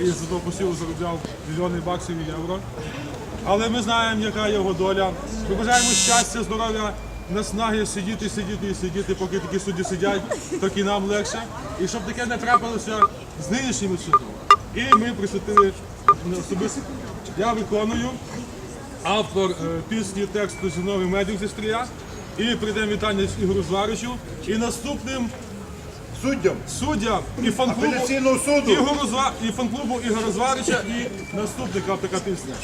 і з того посіву заробляв мільйони баксів і євро. Але ми знаємо, яка його доля. Ми бажаємо щастя, здоров'я, наснаги сидіти, сидіти і сидіти, поки такі судді сидять, так і нам легше. І щоб таке не трапилося з нинішніми суддями. І ми присвятили особисто. Я виконую автор е, пісні тексту Зіновий медик зі стрія. І прийде вітання з Ігорю Зваричу. І наступним Суддям суддям і фан-клубу апеляційного суду. Ігору Зва... і фан-клубу Ігоря Зварича і наступника така пісня.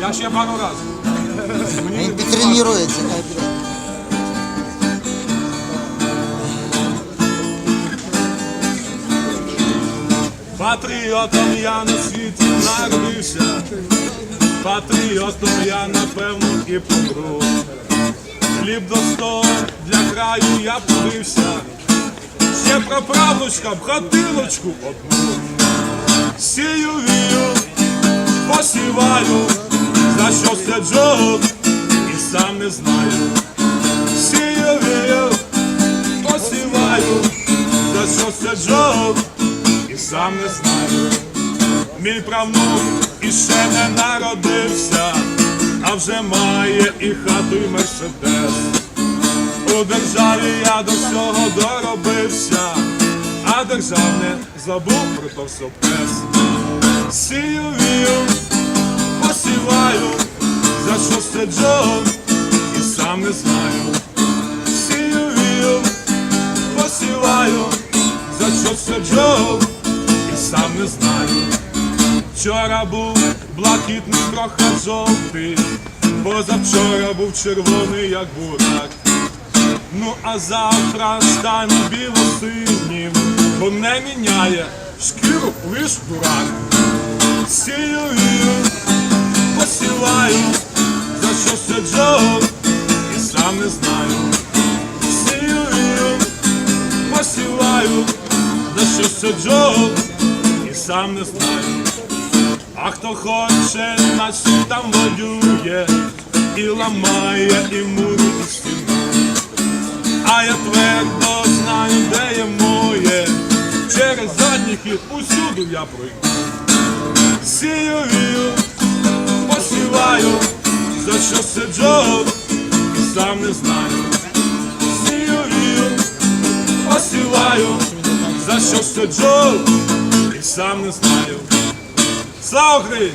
Я ще пару раз. Він підтренується, хай. Патріотом я на світі народився, патріотом я напевно і помру. Хліб до столу для краю я подився, ще праправнучка в хатиночку одну. Сію вію, посіваю, за що сиджу, і сам не знаю. Сію вію, посіваю, за що сиджу, і сам не знаю. Мій правнук іще не народився, а вже має і хату, і мерседес. У державі я до всього доробився, а державне забув про то все пес. Сію вію, посіваю, за що сиджу, і сам не знаю. Сію вію, посіваю, за що сиджу, і сам не знаю. Вчора був блакитний, трохи жовтий, позавчора був червоний, як бурак. Ну а завтра стане білосинім, бо не міняє шкіру лиш дурак. Сію посіваю, за що сиджу, і сам не знаю. Сію посіваю, за що сиджу, і сам не знаю. А хто хоче, наче там воює, і ламає, і задній хід усюди я пройду. Сію вію, посіваю, за що сиджу, і сам не знаю. Сію вію, посіваю, за що сиджу, і сам не знаю. Слава Україні!